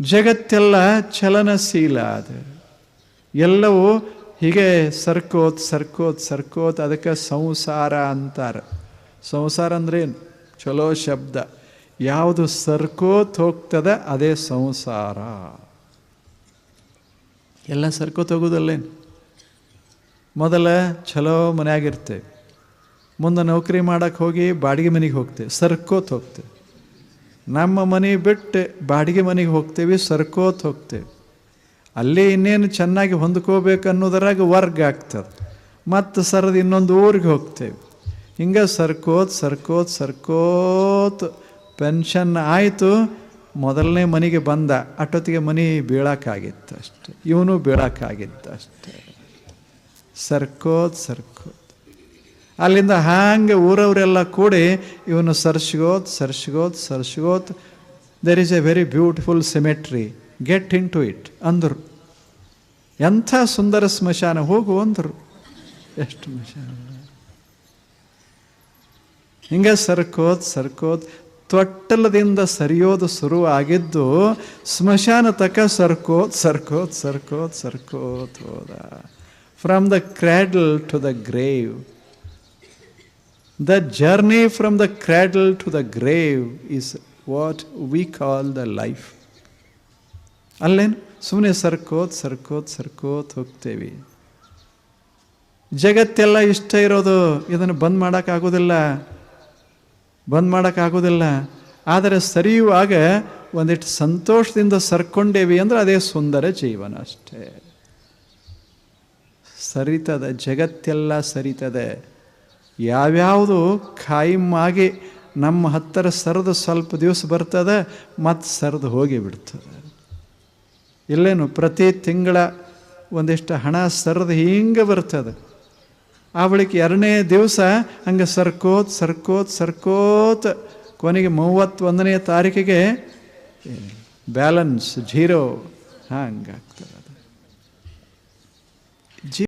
ಜಗತ್ತೆಲ್ಲ ಚಲನಶೀಲ ಅದು. ಎಲ್ಲವೂ ಹೀಗೆ ಸರ್ಕೋತ್ ಸರ್ಕೋತ್ ಸರ್ಕೋತ್, ಅದಕ್ಕೆ ಸಂಸಾರ ಅಂತಾರೆ. ಸಂಸಾರ ಅಂದ್ರೆ ಏನು? ಚಲೋ ಶಬ್ದ. ಯಾವುದು ಸರ್ಕೋತ್ ಹೋಗ್ತದೆ, ಅದೇ ಸಂಸಾರ. ಎಲ್ಲ ಸರ್ಕೋತ್ ಹೋಗೋದಲ್ಲೇನು ಮೊದಲ ಚಲೋ ಮನೆಯಾಗಿರ್ತೇವೆ. ಮುಂದೆ ನೌಕರಿ ಮಾಡೋಕ್ಕೆ ಹೋಗಿ ಬಾಡಿಗೆ ಮನೆಗೆ ಹೋಗ್ತೇವೆ. ಸರ್ಕೋತ್ ಹೋಗ್ತೇವೆ. ನಮ್ಮ ಮನೆ ಬಿಟ್ಟು ಬಾಡಿಗೆ ಮನೆಗೆ ಹೋಗ್ತೇವೆ, ಸರ್ಕೋತ್ ಹೋಗ್ತೇವೆ. ಅಲ್ಲಿ ಇನ್ನೇನು ಚೆನ್ನಾಗಿ ಹೊಂದ್ಕೋಬೇಕು ಅನ್ನೋದರಾಗ ವರ್ಗ ಆಗ್ತದೆ. ಮತ್ತು ಸರದ ಇನ್ನೊಂದು ಊರಿಗೆ ಹೋಗ್ತೇವೆ. ಹಿಂಗೆ ಸರ್ಕೋತ್ ಸರ್ಕೋತ್ ಸರ್ಕೋತ್, ಪೆನ್ಷನ್ ಆಯಿತು, ಮೊದಲನೇ ಮನೆಗೆ ಬಂದ, ಅಷ್ಟೊತ್ತಿಗೆ ಮನೆ ಬೀಳಕ್ಕಾಗಿತ್ತು ಅಷ್ಟೆ. ಇವನು ಬೀಳಕ್ಕಾಗಿತ್ತು ಅಷ್ಟೆ. ಸರ್ಕೋತ್ ಸರ್ಕೋತ್. ಅಲ್ಲಿಂದ ಹಾಂಗೆ ಊರವರೆಲ್ಲ ಕೂಡಿ ಇವನು ಸರ್ಸ್ಗೋತ್ ಸರ್ಸ್ಗೋತ್ ಸರ್ಸ್ಗೋತ್. There is a very beautiful cemetery get in to it ಅಂದರು. ಎಂಥ ಸುಂದರ ಸ್ಮಶಾನ, ಹೋಗು, ಅಂದರು. ಎಷ್ಟು ಸ್ಮಶಾನ. ಹಿಂಗೆ ಸರ್ಕೋತ್ ಸರ್ಕೋತ್. ತೊಟ್ಟಲದಿಂದ ಸರಿಯೋದು ಶುರು ಆಗಿದ್ದು ಸ್ಮಶಾನ ತಕ ಸರ್ಕೋತ್ ಸರ್ಕೋತ್ ಸರ್ಕೋತ್ ಸರ್ಕೋತ್ ಹೋದ. From the cradle to the grave the journey from the cradle to the grave is what we call the life ಅಲ್ಲೇನು? ಸುಮ್ಮನೆ ಸರ್ಕೋತ್ ಸರ್ಕೋತ್ ಸರ್ಕೋತ್ ಹೋಗ್ತೇವೆ. ಜಗತ್ತೆಲ್ಲ ಇಷ್ಟ ಇರೋದು ಇದನ್ನು ಬಂದ್ ಮಾಡೋಕ್ಕಾಗೋದಿಲ್ಲ ಬಂದ್ ಮಾಡೋಕ್ಕಾಗೋದಿಲ್ಲ ಆದರೆ ಸರಿಯುವಾಗ ಒಂದಿಷ್ಟು ಸಂತೋಷದಿಂದ ಸರ್ಕೊಂಡೇವಿ ಅಂದ್ರೆ ಅದೇ ಸುಂದರ ಜೀವನ ಅಷ್ಟೇ. ಸರಿತದೆ, ಜಗತ್ತೆಲ್ಲ ಸರಿತದೆ. ಯಾವ್ಯಾವುದು ಖಾಯಿಮಾಗಿ ನಮ್ಮ ಹತ್ತಿರ ಸರಿದು ಸ್ವಲ್ಪ ದಿವಸ ಬರ್ತದೆ, ಮತ್ತು ಸರದು ಹೋಗಿ ಬಿಡ್ತದೆ. ಇಲ್ಲೇನು, ಪ್ರತಿ ತಿಂಗಳ ಒಂದಿಷ್ಟು ಹಣ ಸರದು ಹಿಂಗೆ ಬರ್ತದೆ. ಆ ಬಳಿಕ ಎರಡನೇ ದಿವಸ ಹಂಗೆ ಸರ್ಕೋತ್ ಸರ್ಕೋತ್ ಸರ್ಕೋತ್, ಕೊನೆಗೆ ಮೂವತ್ತೊಂದನೇ ತಾರೀಕಿಗೆ ಬ್ಯಾಲೆನ್ಸ್ ಜೀರೋ, ಹಂಗಾಗ್ತದೆ.